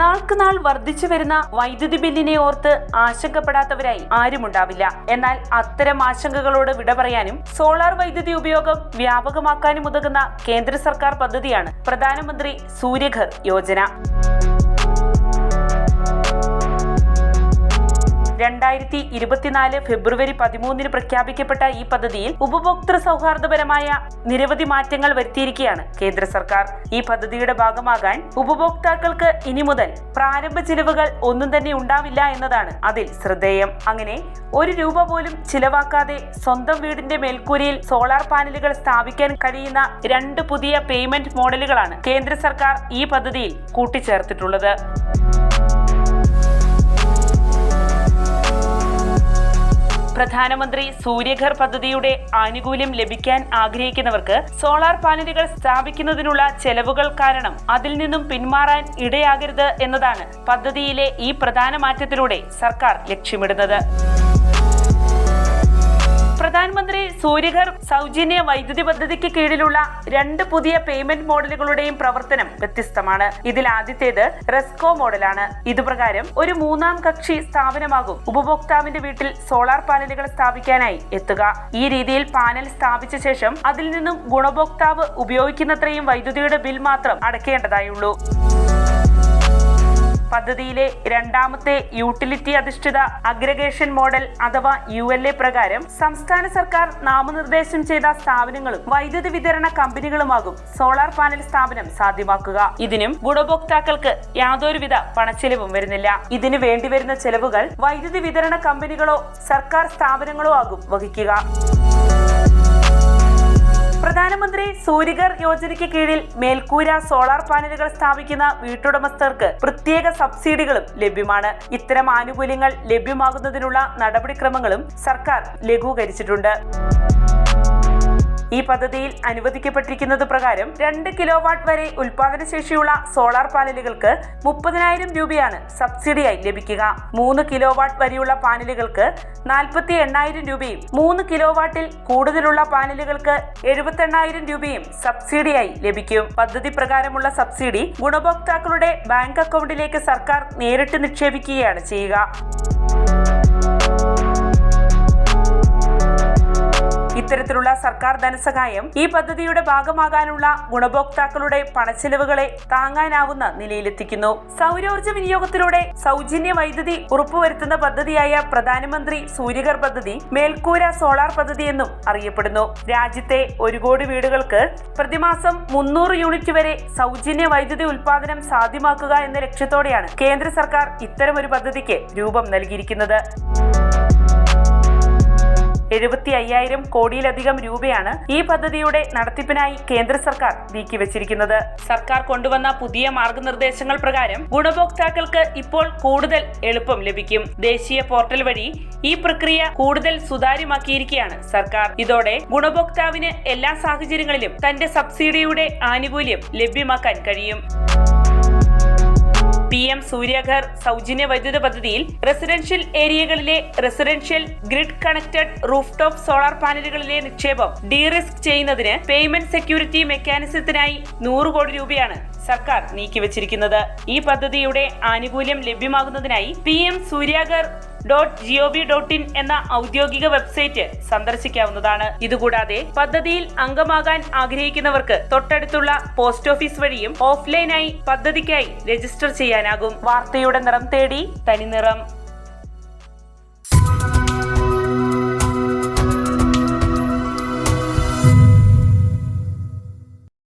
നാൾക്ക് നാൾ വർദ്ധിച്ചു വരുന്ന വൈദ്യുതി ബില്ലിനെ ഓർത്ത് ആശങ്കപ്പെടാത്തവരായി ആരുമുണ്ടാവില്ല എന്നാൽ അത്തരം ആശങ്കകളോട് വിട പറയാനും സോളാർ വൈദ്യുതി ഉപയോഗം വ്യാപകമാക്കാനും ഉതകുന്ന കേന്ദ്ര സർക്കാർ പദ്ധതിയാണ് പ്രധാനമന്ത്രി സൂര്യഘർ യോജന. രണ്ടായിരത്തി ഇരുപത്തിനാല് ഫെബ്രുവരി പതിമൂന്നിന് പ്രഖ്യാപിക്കപ്പെട്ട ഈ പദ്ധതിയിൽ ഉപഭോക്തൃ സൗഹാർദ്ദപരമായ നിരവധി മാറ്റങ്ങൾ വരുത്തിയിരിക്കുകയാണ് കേന്ദ്ര സർക്കാർ. ഈ പദ്ധതിയുടെ ഭാഗമാകാൻ ഉപഭോക്താക്കൾക്ക് ഇനി മുതൽ പ്രാരംഭ ചിലവുകൾ ഒന്നും തന്നെ ഉണ്ടാവില്ല എന്നതാണ് അതിൽ ശ്രദ്ധേയം. അങ്ങനെ ഒരു രൂപ പോലും ചിലവാക്കാതെ സ്വന്തം വീടിന്റെ മേൽക്കൂരയിൽ സോളാർ പാനലുകൾ സ്ഥാപിക്കാൻ കഴിയുന്ന രണ്ട് പുതിയ പേയ്മെന്റ് മോഡലുകളാണ് കേന്ദ്ര സർക്കാർ ഈ പദ്ധതിയിൽ കൂട്ടിച്ചേർത്തിട്ടുള്ളത്. പ്രധാനമന്ത്രി സൂര്യഘർ പദ്ധതിയുടെ ആനുകൂല്യം ലഭിക്കാൻ ആഗ്രഹിക്കുന്നവർക്ക് സോളാർ പാനലുകൾ സ്ഥാപിക്കുന്നതിനുള്ള ചെലവുകൾ കാരണം അതിൽ നിന്നും പിന്മാറാൻ ഇടയാകരുത് എന്നതാണ് പദ്ധതിയിലെ ഈ പ്രധാന മാറ്റത്തിലൂടെ സർക്കാർ ലക്ഷ്യമിടുന്നത്. പ്രധാനമന്ത്രി സൂര്യഘർ സൗജന്യ വൈദ്യുതി പദ്ധതിക്ക് കീഴിലുള്ള രണ്ട് പുതിയ പേയ്മെന്റ് മോഡലുകളുടെയും പ്രവർത്തനം വ്യത്യസ്തമാണ്. ഇതിൽ ആദ്യത്തേത് റെസ്കോ മോഡലാണ്. ഇതുപ്രകാരം ഒരു മൂന്നാം കക്ഷി സ്ഥാപനമാകും ഉപഭോക്താവിന്റെ വീട്ടിൽ സോളാർ പാനലുകൾ സ്ഥാപിക്കാനായി എത്തുക. ഈ രീതിയിൽ പാനൽ സ്ഥാപിച്ച ശേഷം അതിൽ നിന്നും ഗുണഭോക്താവ് ഉപയോഗിക്കുന്നത്രയും വൈദ്യുതിയുടെ ബിൽ മാത്രം അടയ്ക്കേണ്ടതായുള്ളൂ. പദ്ധതിയിലെ രണ്ടാമത്തെ യൂട്ടിലിറ്റി അധിഷ്ഠിത അഗ്രഗേഷൻ മോഡൽ അഥവാ യു എൽ എ പ്രകാരം സംസ്ഥാന സർക്കാർ നാമനിർദ്ദേശം ചെയ്ത സ്ഥാപനങ്ങളും വൈദ്യുതി വിതരണ കമ്പനികളുമാകും സോളാർ പാനൽ സ്ഥാപനം സാധ്യമാക്കുക. ഇതിനും ഗുണഭോക്താക്കൾക്ക് യാതൊരുവിധ പണച്ചെലവും വരുന്നില്ല. ഇതിന് വേണ്ടിവരുന്ന ചെലവുകൾ വൈദ്യുതി വിതരണ കമ്പനികളോ സർക്കാർ സ്ഥാപനങ്ങളോ ആകും വഹിക്കുക. പ്രധാനമന്ത്രി സൂര്യഘർ യോജനയ്ക്ക് കീഴിൽ മേൽക്കൂര സോളാർ പാനലുകൾ സ്ഥാപിക്കുന്ന വീട്ടുടമസ്ഥർക്ക് പ്രത്യേക സബ്സിഡികളും ലഭ്യമാണ്. ഇത്തരം ആനുകൂല്യങ്ങൾ ലഭ്യമാകുന്നതിനുള്ള നടപടിക്രമങ്ങളും സർക്കാർ ലഘൂകരിച്ചിട്ടുണ്ട്. ഈ പദ്ധതിയിൽ അനുവദിക്കപ്പെട്ടിരിക്കുന്നത് പ്രകാരം രണ്ട് കിലോ വാട്ട് വരെ ഉൽപാദന ശേഷിയുള്ള സോളാർ പാനലുകൾക്ക് മുപ്പതിനായിരം രൂപയാണ് സബ്സിഡിയായി ലഭിക്കുക. മൂന്ന് കിലോ വാട്ട് വരെയുള്ള പാനലുകൾക്ക് നാൽപ്പത്തി എണ്ണായിരം രൂപയും മൂന്ന് കിലോ വാട്ടിൽ കൂടുതലുള്ള പാനലുകൾക്ക് എഴുപത്തി എണ്ണായിരം രൂപയും സബ്സിഡിയായി ലഭിക്കും. പദ്ധതി പ്രകാരമുള്ള സബ്സിഡി ഗുണഭോക്താക്കളുടെ ബാങ്ക് അക്കൗണ്ടിലേക്ക് സർക്കാർ നേരിട്ട് നിക്ഷേപിക്കുകയാണ് ചെയ്യുക. ഇത്തരത്തിലുള്ള സർക്കാർ ധനസഹായം ഈ പദ്ധതിയുടെ ഭാഗമാകാനുള്ള ഗുണഭോക്താക്കളുടെ പണച്ചെലവുകളെ താങ്ങാനാവുന്ന നിലയിലെത്തിക്കുന്നു. സൗരോർജ വിനിയോഗത്തിലൂടെ സൗജന്യ വൈദ്യുതി ഉറപ്പുവരുത്തുന്ന പദ്ധതിയായ പ്രധാനമന്ത്രി സൂര്യകർ പദ്ധതി മേൽക്കൂര സോളാർ പദ്ധതി എന്നും അറിയപ്പെടുന്നു. രാജ്യത്തെ ഒരു കോടി വീടുകൾക്ക് പ്രതിമാസം മുന്നൂറ് യൂണിറ്റ് വരെ സൗജന്യ വൈദ്യുതി ഉൽപാദനം സാധ്യമാക്കുക എന്ന ലക്ഷ്യത്തോടെയാണ് കേന്ദ്ര സർക്കാർ ഇത്തരമൊരു പദ്ധതിക്ക് രൂപം നൽകിയിരിക്കുന്നത്. എഴുപത്തി അയ്യായിരം കോടിയിലധികം രൂപയാണ് ഈ പദ്ധതിയുടെ നടത്തിപ്പിനായി കേന്ദ്ര സർക്കാർ നീക്കിവച്ചിരിക്കുന്നത്. സർക്കാർ കൊണ്ടുവന്ന പുതിയ മാർഗനിർദ്ദേശങ്ങൾ പ്രകാരം ഗുണഭോക്താക്കൾക്ക് ഇപ്പോൾ കൂടുതൽ എളുപ്പം ലഭിക്കും. ദേശീയ പോർട്ടൽ വഴി ഈ പ്രക്രിയ കൂടുതൽ സുതാര്യമാക്കിയിരിക്കുകയാണ് സർക്കാർ. ഇതോടെ ഗുണഭോക്താവിന് എല്ലാ സാഹചര്യങ്ങളിലും തന്റെ സബ്സിഡിയുടെ ആനുകൂല്യം ലഭ്യമാക്കാൻ കഴിയും. പി എം സൂര്യഘർ സൗജന്യ വൈദ്യുത പദ്ധതിയിൽ residential ഏരിയകളിലെ residential grid connected roof top solar പാനലുകളിലെ നിക്ഷേപം ഡി റിസ്ക് ചെയ്യുന്നതിന് പേയ്മെന്റ് സെക്യൂരിറ്റി മെക്കാനിസത്തിനായി നൂറ് കോടി രൂപയാണ് സർക്കാർ നീക്കിവച്ചിരിക്കുന്നത്. ഈ പദ്ധതിയുടെ ആനുകൂല്യം ലഭ്യമാകുന്നതിനായി P M Suryaghar dot gov dot in എന്ന ഔദ്യോഗിക വെബ്സൈറ്റ് സന്ദർശിക്കാവുന്നതാണ്. ഇതുകൂടാതെ പദ്ധതിയിൽ അംഗമാകാൻ ആഗ്രഹിക്കുന്നവർക്ക് തൊട്ടടുത്തുള്ള പോസ്റ്റ് ഓഫീസ് വഴിയും ഓഫ്ലൈനായി പദ്ധതിക്കായി രജിസ്റ്റർ ചെയ്യാനാകും. വാർത്തയുടെ നിറം തേടി തനിനിറം.